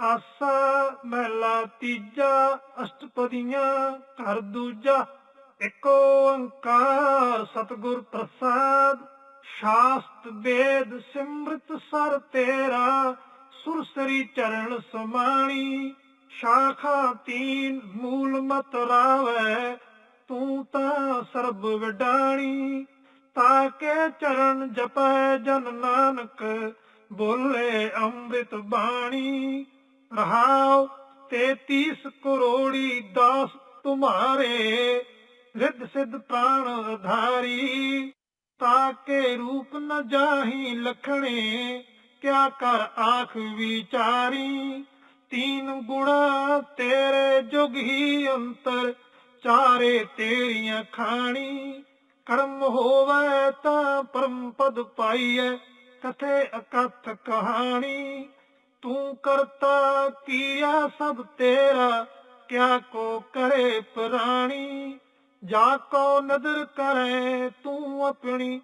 ਆਸਾ ਮਹਿਲਾ ਤੀਜਾ, ਅਸ਼ਟਪਦੀਆਂ ਘਰ ਦੂਜਾ। ਏਕ ਓੰਕਾਰ ਸਤਿਗੁਰ ਪ੍ਰਸਾਦ, ਸ਼ਾਸਤ ਵੇਦ ਸਿਮਰਤ ਸਰ ਤੇਰਾ, ਸੁਰਸਰੀ ਚਰਨ ਸਮਾਣੀ। ਸ਼ਾਖਾ ਤੀਨ ਮੂਲ ਮਤ ਰਾਵੈ, ਤੂੰ ਤਾਂ ਸਰਬ ਵਿਡਾਣੀ। ਤਾਕੇ ਚਰਨ ਜਪੈ ਜਨ ਨਾਨਕ, ਬੋਲੇ ਅੰਮ੍ਰਿਤ ਬਾਣੀ। ਰਹਾਉ, ਤੇਤੀਸ ਕਰੋੜੀ ਦਾਸ ਤੁਮਾਰੇ ਰਿੱਧ ਸਿੱਧ ਪ੍ਰਾਣ ਧਾਰੀ ਤਾਕੇ ਰੂਪ ਨ ਜਾਹੀ ਲਖਣੇ, ਕਿਆ ਕਰ ਆਖ ਵਿਚਾਰੀ। ਤੀਨ ਗੁਣਾ ਤੇਰੇ ਜੁਗ ਹੀ ਅੰਤਰ, ਚਾਰੇ ਤੇਰੀਆਂ ਖਾਣੀ। ਕਰਮ ਹੋਵੇ ਤਾਂ ਪਰਮ ਪਦ ਪਾਈਐ, ਕਥੇ ਅਕਥ ਕਹਾਣੀ। ਤੂੰ ਕਰਤਾ ਕੀਆ ਸਭ ਤੇਰਾ, ਕਿਆ ਕੋ ਕਰੇ ਪ੍ਰਾਣੀ? ਜਾ ਕੋ ਨਦਰ ਕਰੇ ਤੂੰ ਆਪਣੀ,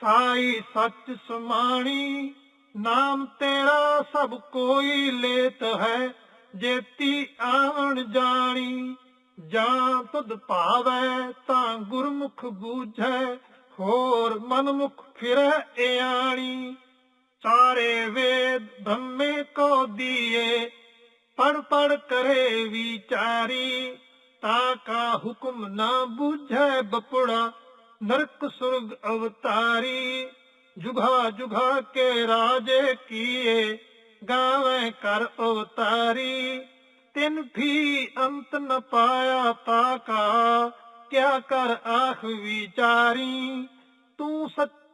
ਸਾਈ ਸੱਚ ਸਮਾਣੀ। ਨਾਮ ਤੇਰਾ ਸਭ ਕੋਈ ਲੇਤ ਹੈ, ਜੇਤੀ ਆਵਣ ਜਾਣੀ। ਜਾਂ ਤੁਧ ਭਾਵੈ ਤਾਂ ਗੁਰਮੁਖ ਬੂਝੈ, ਹੋਰ ਮਨਮੁਖ ਫਿਰੈ ਇਆਣੀ। ਸਾਰੇ ਵੇਦ ਬ੍ਰਹਮੇ ਕੋ ਦੀਏ ਪੜ ਪੜ ਕਰੇ ਵਿਚਾਰੀ, ਤਾ ਕਾ ਹੁਕਮ ਨਾ ਬੁਝੈ ਬਪੜਾ, ਨਰਕ ਸੁਰਗ ਅਵਤਾਰੀ, ਜੁਗਾ ਜੁਗਾ ਕੇ ਰਾਜੇ ਕੀਏ, ਗਾਵੇਂ ਕਰ ਅਵਤਾਰੀ। ਤਿਨ ਵੀ ਅੰਤ ਨ ਪਾਇਆ ਤਾ ਕਾ, ਕਿਆ ਕਰ ਆਖ ਵਿਚਾਰੀ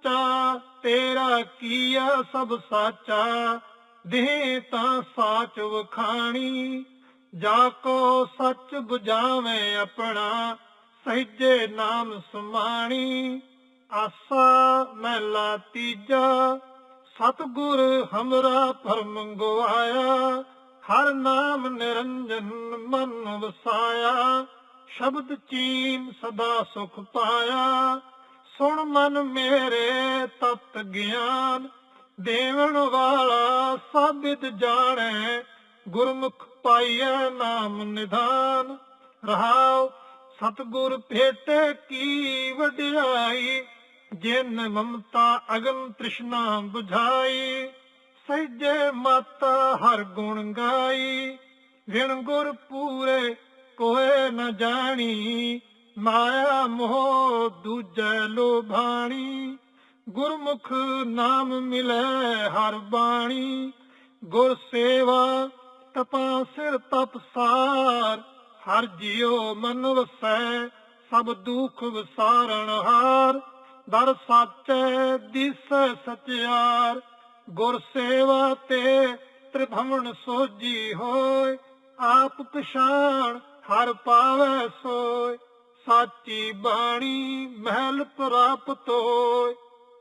ਸੱਚਾ, ਤੇਰਾ ਕੀਆ ਸਭ ਸਾਚਾ? ਦੇਹ ਤਾਂ ਸਾਚ ਵਖਾਣੀ। ਜਾ ਕੋ ਸੱਚ 부ਝਾਵੇਂ ਆਪਣਾ, ਸਹਿਜੇ ਨਾਮ ਸਮਾਣੀ। ਆਸਾ ਮਹਿਲਾ ਤੀਜਾ, ਸਤਗੁਰ ਹਮਰਾ ਪਰਮ ਗਵਾਇਆ ਹਰ ਨਾਮ ਨਿਰੰਜਨ ਮਨ ਵਸਾਇਆ। ਸ਼ਬਦ ਚੀਨ ਸਦਾ ਸੁਖ ਪਾਇਆ। ਸੁਣ ਮਨ ਮੇਰੇ ਤਤ ਗਿਆਨ, ਦੇਵਣ ਵਾਲਾ ਸਾਬਿਤ ਜਾਣੈ, ਗੁਰਮੁਖ ਪਾਈਐ ਨਾਮ ਨਿਧਾਨ। ਰਹਾਉ, ਸਤਗੁਰ ਭੇਟੇ ਕੀ ਵਡਿਆਈ, ਜਿਨ ਮਮਤਾ ਅਗਨ ਤ੍ਰਿਸ਼ਨਾ 부ਝਾਈ ਸਹਿਜੇ ਮਾਤਾ ਹਰ ਗੁਣ ਗਾਈ, ਵਿਣ ਗੁਰ ਪੂਰੇ ਕੋਏ ਨ ਜਾਣੀ। ਮਾਇਆ ਮੋਹ ਦੂਜੈ ਲੋਭਾਣੀ, ਗੁਰਮੁਖ ਨਾਮ ਮਿਲੈ ਹਰ ਬਾਣੀ। ਗੁਰ ਸੇਵਾ ਤਪਾ ਸਿਰ ਤਪਸਾਰ ਹਰ ਜਿਉ ਮਨ ਵਸੈ, ਸਭ ਦੁਖ ਵਿਸਾਰਣ ਹਾਰ। ਦਰ ਸਾਚੈ ਦਿਸੈ ਸਚਿਆਰ ਗੁਰ ਸੇਵਾ ਤੇ ਤ੍ਰਿਭਵਨ ਸੋਜੀ ਹੋਏ ਆਪ ਪਛਾਣ ਹਰ ਪਾਵੈ ਸੋਏ ਸਾਚੀ ਬਾਣੀ ਮਹਿਲ ਪ੍ਰਾਪਤ ਹੋਏ।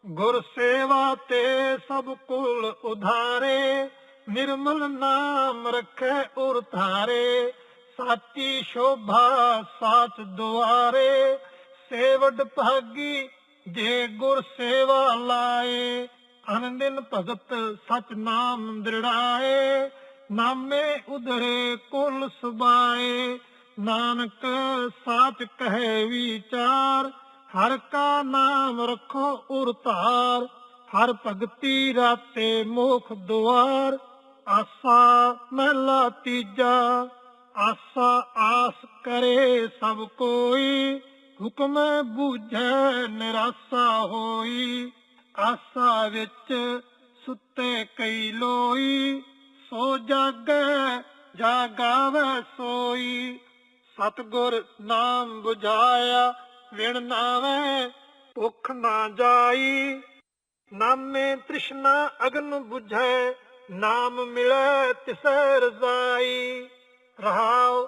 ਗੁਰ ਸੇਵਾ ਤੇ ਸਭ ਕੁਲ ਉਧਾਰੇ। ਨਿਰਮਲ ਨਾਮ ਰਖੈ ਉਰ ਧਾਰੇ। ਸਾਚੀ ਸ਼ੋਭਾ ਸਾਚ ਦੁਆਰੇ। ਸੇਵਡ ਭਾਗੀ ਜੇ ਗੁਰ ਸੇਵਾ ਲਾਏ। ਅਨੰਦਿਨ ਭਗਤ ਸਚ ਨਾਮ ਦ੍ਰਿੜਾਏ। ਨਾਮੇ ਉਧਰੇ ਕੁਲ ਸੁਬਾਏ ਨਾਨਕ ਸਾਚ ਕਹੇ ਵਿਚਾਰ, ਹਰ ਕਾ ਨਾਮ ਰੱਖੋ ਉਰ ਧਾਰ ਹਰ ਭਗਤੀ ਰਾਤੇ ਮੋਖ ਦੁਆਰ, ਆਸਾ ਮਹਿਲਾ ਤੀਜਾ, ਆਸਾ ਆਸ ਕਰੇ ਸਭ ਕੋਈ, ਹੁਕਮ ਬੂਝੈ ਨਿਰਾਸਾ ਹੋਈ, ਆਸਾ ਵਿੱਚ ਸੁੱਤੇ ਕਈ ਲੋਈ, ਸੋ ਜਾਗੈ, ਜਾਗਾਵੈ ਸੋਈ। ਸਤਗੁਰ ਨਾਮ 부ਝਾਇਆ ਵਿਣ ਨਾਵੇਂ ਭੁੱਖ ਨਾ ਜਾਈ। ਨਾਮੇ ਤ੍ਰਿਸ਼ਨਾ ਅਗਨ 부ਝੈ ਨਾਮ ਮਿਲੈ ਤਿਸੈ ਰਜ਼ਾਈ। ਰਹਾਉ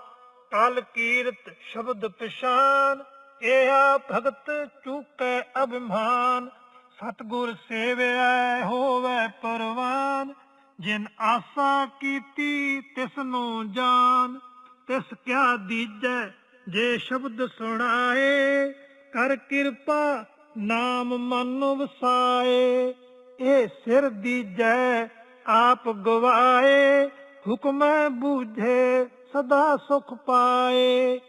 ਕਲ ਕੀਰਤ ਸ਼ਬਦ ਪਛਾਨ, ਏਹਾ ਭਗਤ ਚੂਕੈ ਅਭਿਮਾਨ। ਸਤਗੁਰ ਸੇਵਿਆ ਹੋਵੇ ਪਰਵਾਨ, ਜਿਨ ਆਸਾ ਕੀਤੀ ਤਿਸ ਨੂੰ ਜਾਣ ਤਿਸ ਕਿਆ ਦੀਜੈ, ਜੇ ਸ਼ਬਦ ਸੁਣਾਏ, ਕਰ ਕਿਰਪਾ ਨਾਮ ਮਨ ਵਸਾਏ। ਇਹ ਸਿਰ ਦੀਜੈ, ਆਪ ਗਵਾਏ, ਹੁਕਮੈ ਬੂਝੇ, ਸਦਾ ਸੁਖ ਪਾਏ।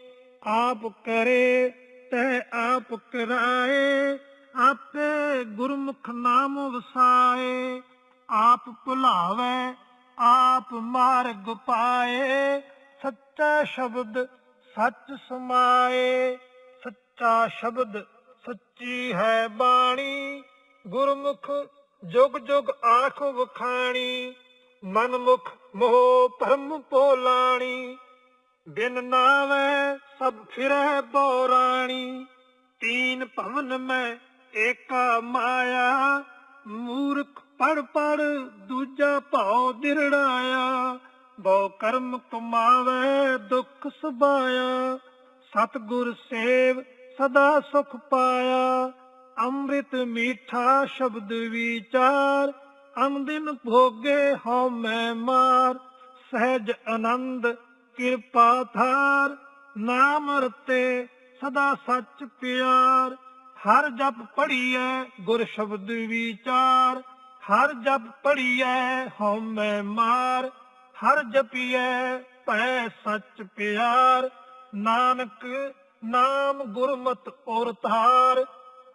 ਆਪ ਕਰੇ, ਤੈ ਆਪ ਕਰਾਏ, ਆਪੇ ਗੁਰਮੁਖ ਨਾਮ ਵਸਾਏ। ਆਪ ਭੁਲਾਵੇ, ਆਪ ਮਾਰਗ ਪਾਏ ਸੱਚਾ ਸ਼ਬਦ ਸੱਚ ਸਮਾਏ। ਸੱਚਾ ਸ਼ਬਦ ਸੱਚੀ ਹੈ ਬਾਣੀ। ਗੁਰਮੁਖ ਜੁਗ ਜੁਗ ਆਖ ਵਖਾਣੀ। ਮਨਮੁਖ ਮੋਹ ਭਰਮ ਪੋਲਾਣੀ ਬਿਨ ਨਾਵੇਂ ਸਭ ਫਿਰੈ ਬੋਰਾਣੀ। ਤੀਨ ਭਵਨ ਮੈਂ ਏਕਾ ਮਾਇਆ। ਮੂਰਖ ਪੜ ਪੜ ਦੂਜਾ ਭਾਉ ਦਿਰੜਾਇਆ। ਬਹੁ ਕਰਮ ਕਮਾਵੇ ਦੁੱਖ ਸਬਾਇਆ ਸਤਗੁਰ ਸੇਵ ਸਦਾ ਸੁਖ ਪਾਇਆ। ਅੰਮ੍ਰਿਤ ਮੀਠਾ ਸ਼ਬਦ ਵਿਚਾਰ ਅੰਦਿਨ ਭੋਗੇ ਹਉ ਮੈਂ ਮਾਰ। ਸਹਿਜ ਆਨੰਦ ਕਿਰਪਾ ਧਾਰ, ਨਾਮ ਰਤੇ ਸਦਾ ਸੱਚ ਪਿਆਰ। ਹਰ ਜਪ ਪੜੀਐ ਗੁਰ ਸ਼ਬਦ ਵਿਚਾਰ, ਹਰ ਜਪ ਪੜੀਐ ਹਉ ਮੈਂ ਮਾਰ। ਹਰ ਜਪੀਐ ਭੈ ਸੱਚ ਪਿਆਰ, ਨਾਨਕ ਨਾਮ ਗੁਰਮਤਿ ਔਰ ਧਾਰ,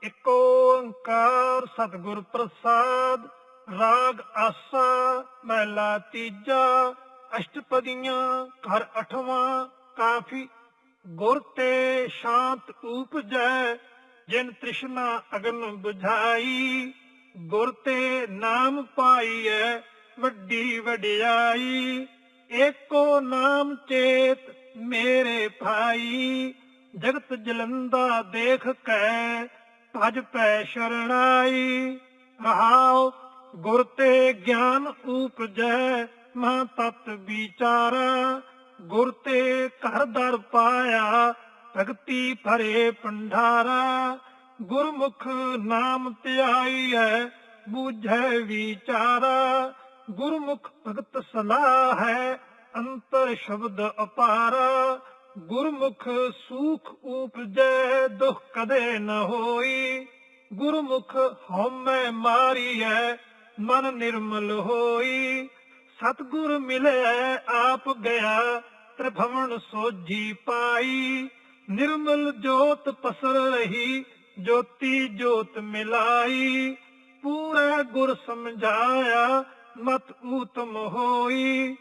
ਇਕ ਓੰਕਾਰ ਸਤਿਗੁਰ ਪ੍ਰਸਾਦ, ਰਾਗ ਆਸਾ ਮਹਿਲਾ ਤੀਜਾ, ਅਸ਼ਟਪਦੀਆਂ ਘਰ ਅਠਵਾਂ, ਕਾਫੀ ਗੁਰ ਤੇ ਸ਼ਾਂਤ ਉਪਜੈ, ਜਿਨ ਤ੍ਰਿਸ਼ਨਾ ਅਗਨ ਬੁਝਾਈ, ਗੁਰ ਤੇ ਨਾਮ ਪਾਈਐ ਵੱਡੀ ਵਡਿਆਈ, ਏਕੋ ਨਾਮ ਚੇਤ ਮੇਰੇ ਭਾਈ। ਜਗਤ ਜਲੰਦਾ ਦੇਖ ਕੈ ਭਜ ਪੈ ਸ਼ਰਣਾਈ। ਰਹਾਉ ਗੁਰ ਤੇ ਗਿਆਨ ਉਪਜੈ, ਮਾ ਤਤ ਵਿਚਾਰਾ। ਗੁਰ ਤੇ ਘਰ ਦਰ ਪਾਇਆ, ਭਗਤੀ ਭਰੇ ਪੰਡਾਰਾ ਗੁਰਮੁਖ ਨਾਮ ਧਿਆਈਐ ਬੂਝੈ ਵਿਚਾਰਾ। ਗੁਰਮੁਖ ਭਗਤ ਸਲਾਹ ਹੈ ਅੰਤਰ ਸ਼ਬਦ ਅਪਾਰਾ। ਗੁਰਮੁਖ ਸੂਖ ਉਪਜੈ, ਦੁਖ ਕਦੇ ਨ ਹੋਈ। ਗੁਰਮੁਖ ਹਉਮੈ ਮਾਰੀਐ, ਮਨ ਨਿਰਮਲ ਹੋਈ। ਸਤਗੁਰ ਮਿਲਿਆ ਆਪ ਗਿਆ, ਤ੍ਰਿਭਵਨ ਸੋਝੀ ਪਾਈ। ਨਿਰਮਲ ਜੋਤ ਪਸਰ ਰਹੀ, ਜੋਤੀ ਜੋਤ ਮਿਲਾਈ। ਪੂਰਾ ਗੁਰ ਸਮਝਾਇਆ ਮਤ ਊਤਮ ਹੋਈ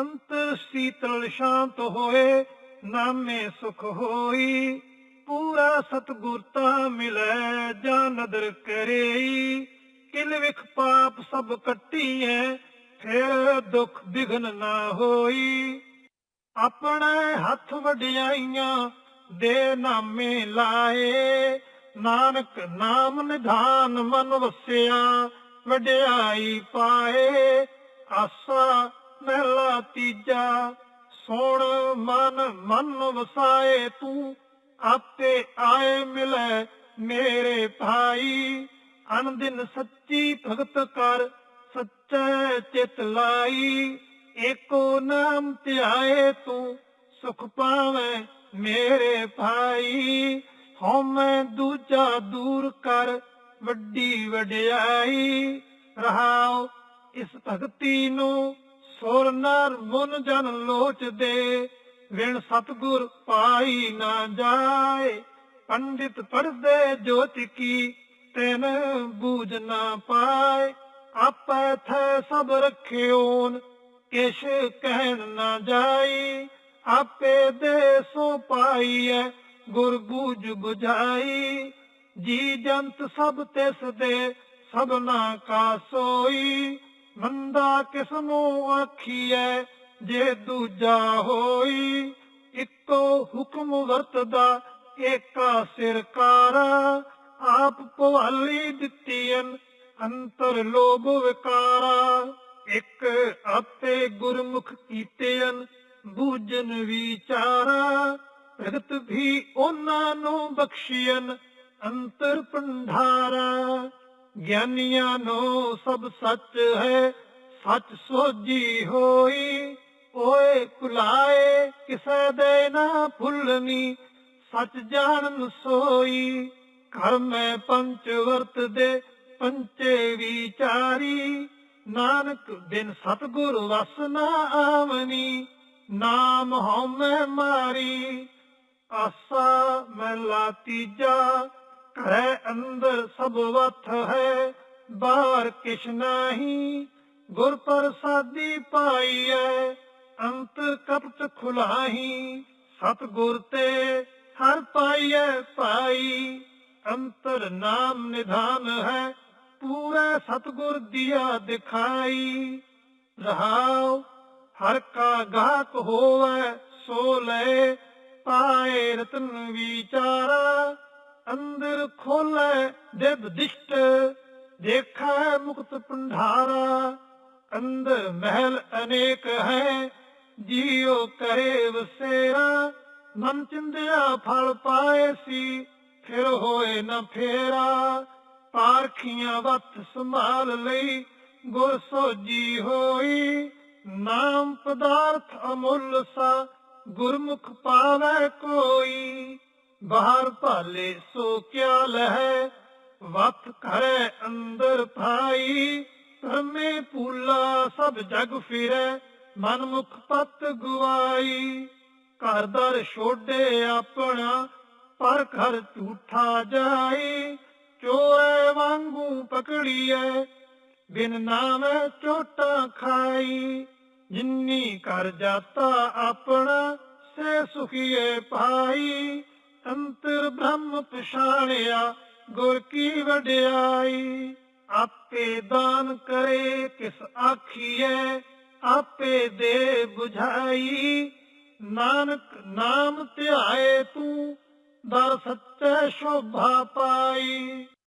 ਅੰਤਰ ਸੀਤਲ ਸ਼ਾਂਤ ਹੋਏ, ਨਾਮੇ ਸੁਖ ਹੋਈ। ਪੂਰਾ ਸਤਗੁਰ ਤਾਂ ਮਿਲੈ, ਜਾਂ ਨਦਰ ਕਰੇਈ। ਕਿਲ ਵਿਖ ਪਾਪ ਸਭ ਕੱਟੀਐ, ਫਿਰ ਦੁਖ ਬਿਘਨ ਨਾ ਹੋਈ। ਆਪਣੇ ਹੱਥ ਵਡਿਆਈਆਂ ਦੇ ਨਾਮੇ ਲਾਏ, ਨਾਨਕ ਨਾਮ ਨਿਧਾਨ ਮਨ ਵਸਿਆ। ਵਡਿਆਈ ਪਾਏ, ਆਸਾ ਮਹਿਲਾ ਤੀਜਾ, ਸੋਣ ਮਨ ਮਨ ਵਸਾਏ ਤੂੰ, ਆਪੇ ਆਏ ਮਿਲੇ ਮੇਰੇ ਭਾਈ। ਅਨੰਦਿਨ ਸੱਚੀ ਭਗਤ ਕਰ, ਸੱਚੇ ਚਿਤ ਲਾਈ। ਏਕੋ ਨਾਮ ਧਿਆਏ ਤੂੰ, ਸੁਖ ਪਾਵੇਂ ਮੇਰੇ ਭਾਈ। ਹਉਮੈ ਦੂਜਾ ਦੂਰ ਕਰ ਵੱਡੀ ਵਡਿਆਈ ਰਹਾਉ, ਇਸ ਭਗਤੀ ਨੂੰ ਸੁਰ ਨਰ ਮਨ ਜਨ ਲੋਚਦੇ। ਵਿਣ ਸਤਗੁਰ ਪਾਈ ਨਾ ਜਾਏ, ਪੰਡਿਤ ਪੜਦੇ ਜੋਤ ਕੀ ਤੈਨ ਬੂਝ ਨਾ ਪਾਏ। ਆਪੇ ਥੈ ਸਭ ਰਖਿਓਨ, ਕਿਛ ਕਹਿਣ ਨਾ ਜਾਈ। ਆਪੇ ਦੇ ਸੋ ਪਾਈਐ, ਗੁਰ ਬੂਝ 부ਝਾਈ ਜੀ ਜੰਤ ਸਭ ਤਿਸ ਦੇ ਸਭਨਾ ਕਾ ਸੋਈ ਮੰਦਾ ਕਿਸ ਨੂੰ ਆਖੀਐ, ਜੇ ਦੂਜਾ ਹੋਈ। ਇੱਕੋ ਹੁਕਮ ਵਰਤਦਾ, ਏਕਾ ਸਿਰਕਾਰਾ। ਆਪ ਭਵਾਲੀ ਦਿੱਤੀਨ ਅੰਤਰ ਲੋਭ ਵਿਕਾਰਾ। ਇੱਕ ਆਪੇ ਗੁਰਮੁਖ ਕੀਤੇ ਕੀਤੇਨ ਬੂਜਨ ਵਿਚਾਰਾ। ਭਗਤ ਵੀ ਉਹਨਾਂ ਨੂੰ ਬਖਸ਼ੀਅਨ ਅੰਤਰ ਪੰਧਾਰਾ ਗਿਆਨੀਆਂ ਨੂੰ ਸਭ ਸੱਚ ਹੈ, ਸੱਚ ਸੋਜੀ ਹੋਈ, ਓਏ ਕੁਲਾਏ, ਕਿਸੈ ਦੇ ਨਾ ਭੁੱਲਣੀ ਸੱਚ ਜਾਣਨ ਸੋਈ, ਘਰ ਮੈਂ ਪੰਚ ਵਰਤ ਦੇ ਪੰਚੇ ਵਿਚਾਰੀ, ਨਾਨਕ ਬਿਨ ਸਤਗੁਰ ਵਸ ਨਾ ਆਵਨੀ, ਨਾਮ ਹਉਮੈ ਮਾਰੀ, ਆਸਾ ਮੈਂ ਲਾਤੀ ਜਾ ਘਰੇ ਅੰਦਰ ਸਭ ਵਥ ਹੈ, ਬਾਹਰ ਕਿਛ ਨਹੀਂ ਗੁਰ ਪ੍ਰਸਾਦੀ ਪਾਈਐ ਅੰਤਰ ਕਪਟ ਖੁਲਾਹੀ, ਸਤਗੁਰ ਤੇ ਹਰ ਪਾਈਐ ਪਾਈ ਅੰਤਰ ਨਾਮ ਨਿਧਾਨ ਹੈ, ਪੂਰਾ ਸਤਗੁਰ ਦੀਆ ਦਿਖਾਈ। ਰਹਾਉ, ਹਰ ਕਾ ਗਾਹਕ ਹੋਵੇ ਸੋ ਲੈ, ਪਾਏ ਰਤਨ ਵਿਚਾਰਾ ਅੰਦਰ ਖੋਲੇ ਦਿਵ ਦਿਸ਼ਟ, ਦੇਖੈ ਮੁਕਤ ਪੰਧਾਰਾ ਅੰਦਰ ਮਹਿਲ ਅਨੇਕ ਹੈ, ਜੀਉ ਕਰੇ ਵਸੇਰਾ। ਮਨ ਚਿੰਦਿਆ ਫਲ ਪਾਏ ਸੀ, ਫਿਰ ਹੋਏ ਨਾ ਫੇਰਾ। ਪਾਰਖੀਆਂ ਵੱਤ ਸੰਭਾਲ ਲਈ, ਗੁਰ ਸੋਜੀ ਹੋਈ। ਨਾਮ ਪਦਾਰਥ ਅਮੁੱਲ ਸਾ, ਗੁਰਮੁਖ ਪਾਵੇ ਕੋਈ। ਬਾਹਰ ਭਾਲੇ ਸੋ ਕਿਆ ਲਹੈ, ਵਤ ਘਰੇ ਅੰਦਰ ਭਾਈ। ਧਰਮੇ ਪੂਲਾ ਸਭ ਜਗ ਫਿਰੈ ਮਨ ਮੁਖ ਪਤ ਗਵਾਈ ਘਰ ਦਰ ਛੋਡੇ ਆਪਣਾ, ਪਰ ਘਰ ਝੂਠਾ ਜਾਈ। ਚੋਰੇ ਵਾਂਗੂ ਪਕੜੀਐ, ਬਿਨ ਨਾਮ ਚੋਟਾ ਖਾਈ। ਜਿੰਨੀ ਕਰ ਜਾਤਾ ਆਪਣਾ, ਸੇ ਸੁਖੀਏ ਪਾਈ ਅੰਤਰ ਬ੍ਰਹਮ ਪਛਾਣਿਆ, ਗੁਰ ਕੀ ਵਡਿਆਈ? ਆਪੇ ਦਾਨ ਕਰੇ ਕਿਸ ਆਖੀਐ, ਆਪੇ ਦੇ 부ਝਾਈ ਨਾਨਕ ਨਾਮ ਧਿਆਏ ਤੂੰ, ਦਰ ਸੱਚੇ ਸ਼ੋਭਾ ਪਾਈ।